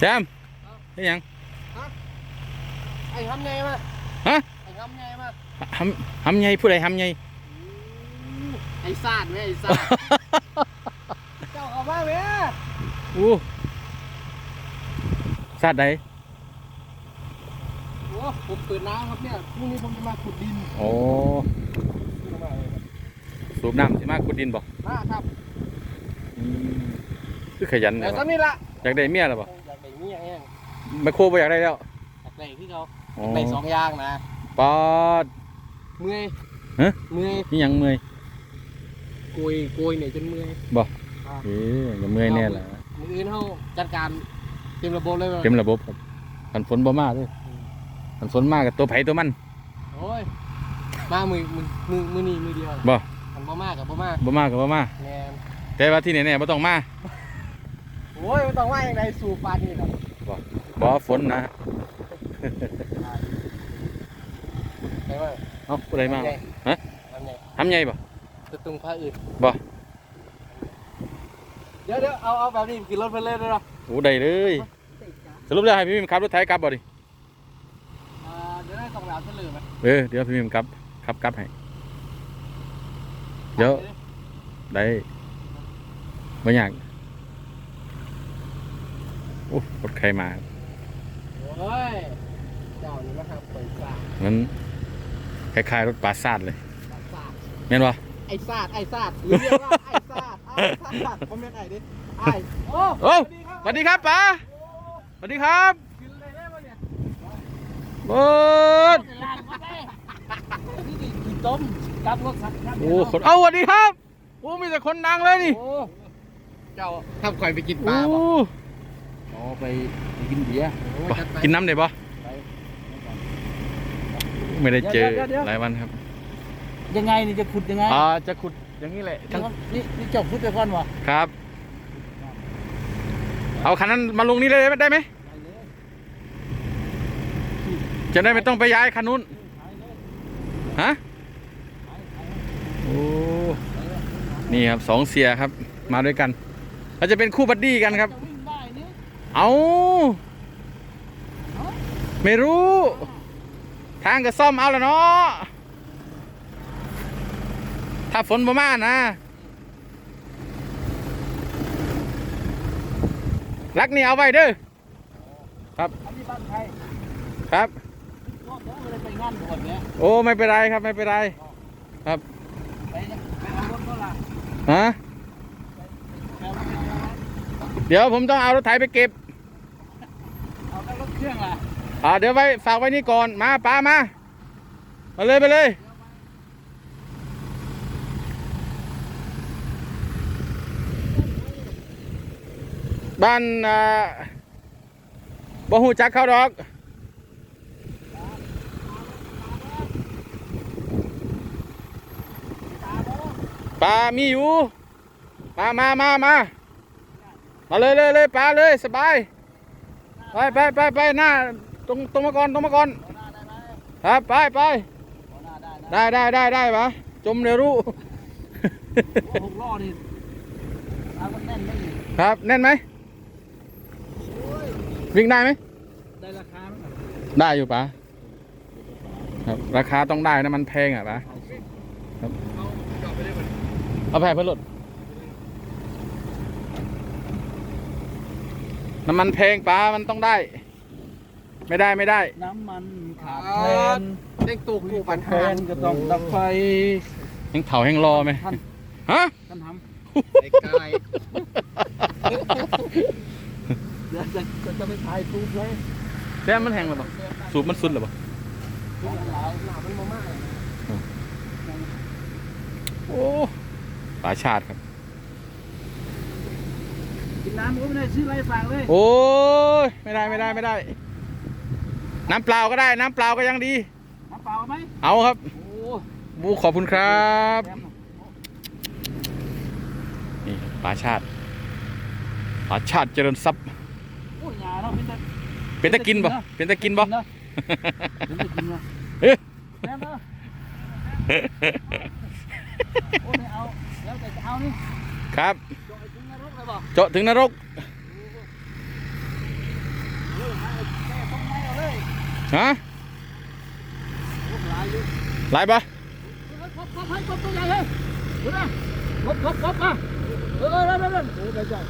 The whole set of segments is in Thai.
แจมนี่ยังไอ้ทำไงมาฮะไอ้ทำไงมาหำหำไงผู้ใดหำไงไอ้ซาดไหมไอ้ซาดเจ้าเอามาไหมอู้ซาดใดโอ้ผมเปิดน้ำครับเนี่ยพรุ่งนี้ผมจะมาขุดดินโอ้สูบน้ำสิมากขุดดินบ่มาครับอืมคือขยันเดี๋นะยววะตอนนี้ละอยากได้เมียหรือบ่อยากได้เมียเอง ไมโครบ่อยากได้แล้วอยากได้ที่เขาอ๋อได้สองอย่างนะปอด เมื่อยฮะ เมื่อยนี่ยังเมื่อยโกยโกยเนี่ยจนเมื่อยเอ๊ะอย่าเมื่อยแน่ล่ะมืออื่นเขาจัดการเต็มระบบเลยว่ะเต็มระบบครับคันฝนบ่มาเด้อคันฝนมากับตัวไผตัวมันโอ้ยมามือมือมือมือนี่มือเดียวบ่มันบ่มากกับบ่มากบ่มาก็บ่มาแมนแต่ว่าที่แน่ๆบ่ต้องมาโอ้ยมันต้องว่าอย่างไรสู่ปานนี่หรอบ่ ฝนนะไหนว่าเอ้าผู้ใดมาฮะทำไงทำไงบ่จะตุงผ้าอื่นบ่เดี๋ยวเดี๋ยวเอาเอาแบบนี้ขึ้นรถไปเลยได้หรอโอ้ได้เลยสรุปแล้วให้พี่มิมขับรถไถกลับบ่ดิอ่าเดี๋ยวได้สองดาวเฉลยไหมเออเดี๋ยวพี่มิมขับขับกลับให้เดี๋ยวได้บ่ยากโอ้รถใครมา โอ้ยเจ้านี่นะครับเปิดซาดมันคล้ายๆรถปราสาทเลยซาดแม่นบ่ไอ้ซาดไอ้ซาดหรือเรียกว่าไอ้ซาดไอ้ซาดผมเรียกไอ้ดิไอ้โอ้โอ้สวัสดีครับสวัสดีครับป๋าสวัสดีครับกินอะไรได้ปะเนี่ยโอ้ยลานมาได้นี่ดิกินต้มกับรสสัตว์ครับโอ้คนเอ้าสวัสดีครับโอ้มีแต่คนดังเลยนี่โอ้เจ้าถ้าข่อยไปกินปโอ้ลาบ่ อ๋อไปไปกินเบียร์โอ้บ่จัดไปกินน้ำได้ปะไปไม่ได้เจอเดี๋ยวเดี๋ยวหลายวันครับ ยังไงนี่จะขุดยังไงอ่าจะขุดอย่างนี้แหละทั้งนี่นี่เจบขุดไปก่อนวะครับ เอาคันนั้นมาลงนี่เลยได้ไหมจะได้ไม่ต้องไปย้ายคันนู้นฮะโอ้นี่ครับสองเสียครับ มาด้วยกันเราจะเป็นคู่บัดดี้กันครับจะวิ่งได้นี่ เอาไม่รู้ ทางก็ซ่อมเอาแล้วเนาะ ถ้าฝนประมาณนะ รักนี่เอาไว้เด้ออับครับ โอ้ ไม่เป็นไรครับ ไม่เป็นไรไปไปเอารถเขาละฮะไปเอารถเขาละเดี๋ยวผมต้องเอารถไถไปเก็บ เอาแต่รถเครื่องล่ะ อ่าเดี๋ยวไว้ฝากไว้นี่ก่อนมาป้ามามาเลยไปเลยบ้านอ่าบ่หูจักเขาดอกปลามีอยู่ มามามามามาเลยเลยเลยปลาเลยสบาย ไปไปไปไปหน้า ตรงตรงมาก่อนตรงมาก่อนครับไปไปเอาหน้าได้นะได้ได้ได้ได้ปะจมเดี๋ยวรู้โอ้หกล้อนี่เอามันแน่นไม่ดีครับแน่นไหมวิ่งได้ไหมได้ราคาไหมได้อยู่ปะครับราคาต้องได้นะมันแพงอะปะเอาจอดไปได้หมดเอาแพงเพื่อลดน้ำมันแพงปะมันต้องได้ ไม่ได้ไม่ได้ น้ำมันขาดแคลนเด้งตูกูปันแคหาลนก็ต้องดับไฟแห้งเผาแห้งรอไหมท่านฮะท่านทไอ้กายำเดี๋ยวจะจะจะไปถ่ายรูปเลยแซ่มันแห้งหรือเปล่าสูบมันสุดหรือเปล่าหนาวหนาวมันมามากเลยโอ้ปลาชาติครับกินน้ำก็ไม่ได้ซื้ออะไรฝากเลย โอ้ยไม่ได้ไม่ได้ไม่ได้ น้ำเปล่าก็ได้น้ำเปล่าก็ยังดี น้ำเปล่าไหมเอาครับโอ้บูขอบคุณครับแถมนี่ปลาชาติปลาชาติเจริญทรัพย์โอ้ยาเนาะพี่ตาเป็นตะกินบ่เป็นตะกินบ่เนาะเป็นตะกินเนาะเอ๊ะแม่เนาะโอ้ยไม่เอาแล้วแต่จะเอานี่ครับจอยถึงนรกเลยบ่เจาะถึงนรก เลยให้แม่ต้องไม่เอาเลยฮะพวกหลายอยู่หลายปะครบครบให้ครบตัวใหญ่เลยดูนะครบครบครบมาเออเออเออเออโอ้ยใหญ่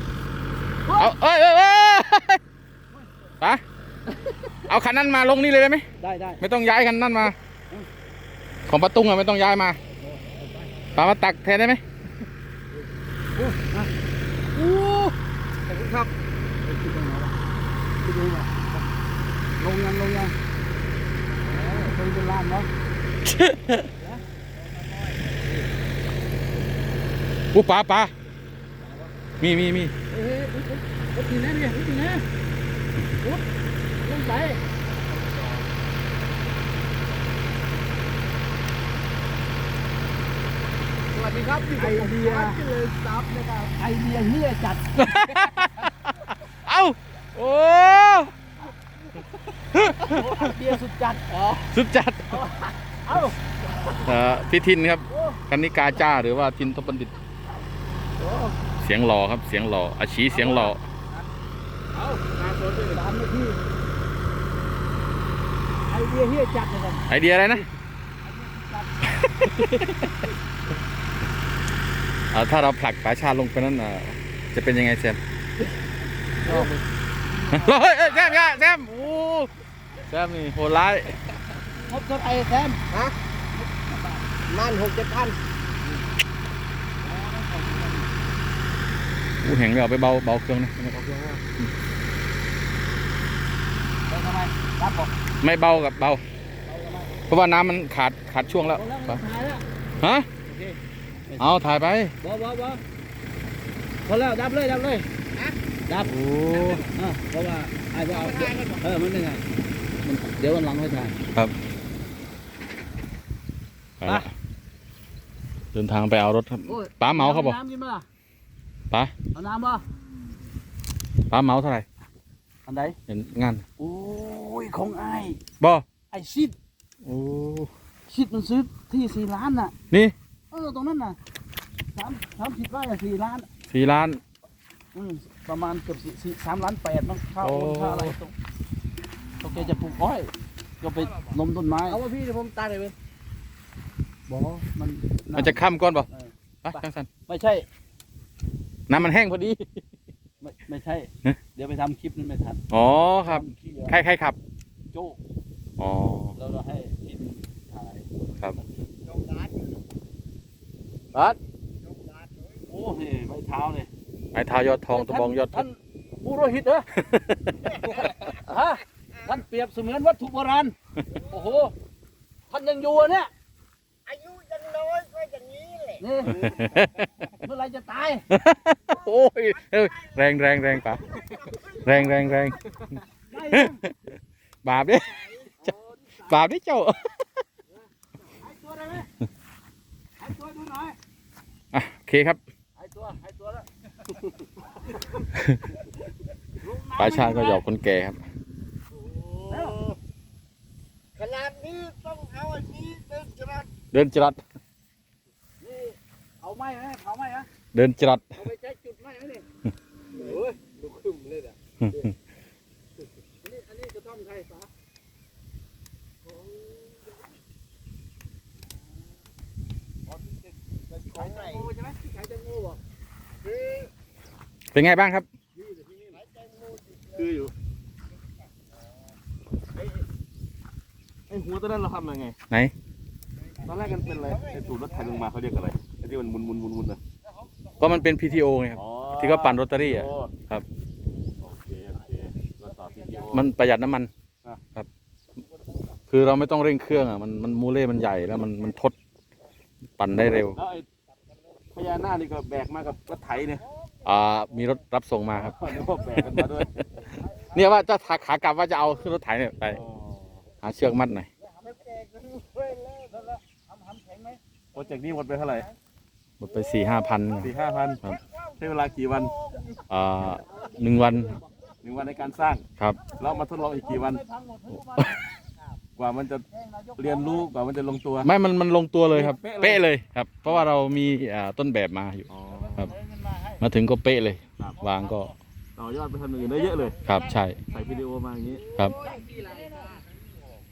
เอาเอ้ยเอ้ยเอ้ยปะเอาคันนั้นมาลงนี่เลยได้ไหมได้ได้ไม่ต้องย้ายคันนั้นมา ของประตุงอะไม่ต้องย้ายมาปามาตักแทนได้ไหมโอ้มาโอ้ขอบคุณครับคิดยังไงวะคิดยังไงวะลงยังลงยังเคยเป็นล้านเนาะอู้ปลาปลามีมีมีเฮ้ยรถกินแน่ดิรถกินแน่รถลงไปสวัสดีครับไอเดียเลยซับนะครับไอเดียเฮียจัด เอ้า โอ้ไอ เดียสุดจัดอ๋อสุดจัดเอ้าเอ่อพี่ทินครับโอ้กันนิกาจ้าหรือว่าทินทบบัณฑิต โอ้เสียงหล่อครับ เสียงหล่ออาชีเสียงหล่อเอาตามรถเลยตามนาทีไอเดียเฮียจัดเลยครับไอเดียอะไรนะเอ่อถ้าเราผลักป่าชาลงไปนั้นเอ่อจะเป็นยังไงแซมเฮ้ยเฮ้ยแซมอย่าแซมโอ้ แซมนี่โหดร้ายงบเท่าไหร่แซมฮะมันหกเจ็ดพันอู้แหงเลยเอาไปเบาเบาเครื่องนะแล้วทำไมรับบอกไม่เบากับเบา เพราะว่าน้ำมันขาดขาดช่วงแล้วเอาแล้วมันถ่ายแล้วฮะโอเคเอาถ่ายไปบอบอบอพอแล้วดับเลยดับเลยดับโอ้อ่าเพราะว่าไอ้ว่าเอาเออมันยังไงมัน เดี๋ยววันหลังค่อยถ่ายไปละเดินทางไปเอารถครับโอ้ยป้าเหมาเขาบอกน้ำกินไหมล่ะป้าเอาน้ำป่ะป้าเหมาเท่าไหร่อันใดเห็นงานโอ้ยของไอ้บ่ไอ้ชิดโอ้ชิดมันซื้อที่สี่ล้านน่ะ นี่เออตรงนั้นน่ะสามสามสิบไร่อะสี่ล้านสี่ล้าน อืมประมาณเกือบสี่สี่สามล้านแปดมั้งค่าโอ้โอนค่าอะไรตรง โอเคจะปลูกอ้อย ก็ไปล้มต้นไม้เอาว่าพี่เดี๋ยวผมตายเลยเว้ยบอกมันมันจะค่ำก่อนบ่เออไปจังสันไม่ใช่ น้ำมันแห้งพอดี ไม่ไม่ใช่ฮะเดี๋ยวไปทำคลิปนั้นไม่ทันอ๋อครับทำคลิปใครใครขับ โจ้อ๋อแล้วเราให้ทีมถ่ายครับบัสโอ้ยใบเท้าเนี่ยไม้เท้ายอดทองตะบองยอดเพท่าชนรผู้โรหิตเหรอฮะ ท่านเปรียบเสมือนวัตถุโบราณ โอ้โห ท่านยังอยู่อะเนี่ยอายุยังน้อยก็อย่างนี้แหละนี่เมื่อไหรจะตาย โอ้ยเอ้ยแรงแรงแรงป่ะแรงแรงแรงได้ยังบาปดิบาปดิเจ้าหายตัวได้ไหมหายตัวดูหน่อยอะโอเคครับหายตัวหายตัวแล้วป้าชาติก็หยอกคนแก่ครับ แล้ว ขนาดนี้ต้องเอาอันนี้เป็นจรัส เดินจรัดนี่เอาไม้ไหมเอาไม้ฮะเดินจรัดเอาไปใช้จุดไม้ไหมนี่โอ้ยลูกขึ้นเลยอะอันนี้อันนี้กระท่อมใครสาขายแตงโมใช่ไหมขายแตงโมบอกคือเป็นไงบ้างครับ คืออยู่ไอหัวตัวนั้นเราทำยังไง ไหน ตอนแรกกันเป็นอะไรไอตูดรถไถลงมาเขาเรียกอะไรไอที่มันหมุนหมุนหมุนหมุนนะก็มันเป็น PTO ไงครับ ที่เขาปั่นโรตารี่อะ ครับ โอเคโอเคเราต่อ PTO มันประหยัดน้ำมันอะ ครับ คือเราไม่ต้องเร่งเครื่องอะมันมันมูเล่มันใหญ่แล้วมันมันทดปั่นได้เร็ว แล้วไอพญานาคนี่ก็แบกมากับรถไถเนี่ยอ่ามีรถรับส่งมาครับ นึกว่าแบกกันมาด้วยเนี่ยว่าจะขากลับว่าจะเอาขึ้นรถไถเนี่ยไป อ๋อ หาเชือกมัดหน่อย โปรเจกต์นี้หมดไปเท่าไหร่หมดไปสี่ห้าพัน สี่ห้าพันครับ ใช้เวลากี่วันอ่าหนึ่งวันหนึ่งวันในการสร้าง ครับ แล้วมาทดลองอีกกี่วัน กว่ามันจะเรียนรู้กว่ามันจะลงตัว ไม่มันมันลงตัวเลยครับ เป๊ะเลยเป๊ะเลยครับ เพราะว่าเรามีอ่าต้นแบบมาอยู่ อ๋อครับ มาถึงก็เป๊ะเลยครับวางก็ต่อยอดไปทำอย่างอื่นได้เยอะเลย ครับใช่ใส่วิดีโอมาอย่างนี้ ครับ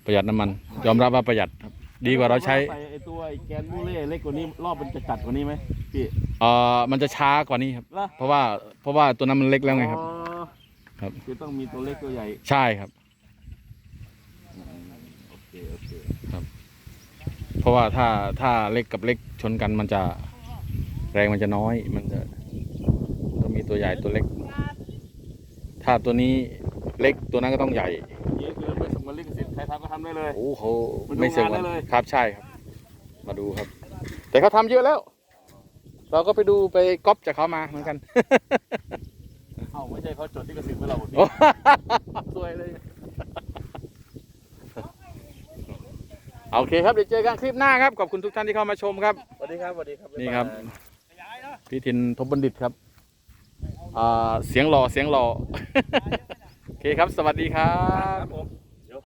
ประหยัดน้ำมัน ยอมรับว่าประหยัดครับ ดีกว่าเราใช้ใส่ไอตัวไอแกนบูเล่เล็กกว่านี้รอบมันจะจัดกว่านี้ไหมพี่ เอ่อมันจะช้ากว่านี้ครับล่ะเพราะว่าเพราะว่าตัวนั้นมันเล็กแล้วไงครับ อ๋อครับ คือต้องมีตัวเล็กตัวใหญ่ใช่ครับอืมโอเคโอเคเพราะว่าถ้าถ้าเล็กกับเล็กชนกันมันจะแรงมันจะน้อย มันจะต้องมีตัวใหญ่ตัวเล็ก ถ้าตัวนี้เล็กตัวนั้นก็ต้องใหญ่นี่คือไม่สมควรลิขสิทธิ์ใครทำก็ทำได้เลย โอ้โหมันดูไม่เสียงานวัได้นเลย ครับใช่ครับ มาดูครับ แต่เขาทำเยอะแล้ว เราก็ไปดูไปก๊อปจากเขามาเหมือนกัน เอ้าไม่ใช่เขาจดลิขสิทธิ์ไว้เราหมดโอ้ สวยเลย โอเคครับเดี๋ยวเจอกันคลิปหน้าครับ ขอบคุณทุกท่านที่เข้ามาชมครับ สวัสดีครับสวัสดีครับนี่ครับายายพี่ทินทบบัณฑิตครับอ่าเสียงหล่อเสียงหล่อ โอเคครับ สวัสดีครัครับบผม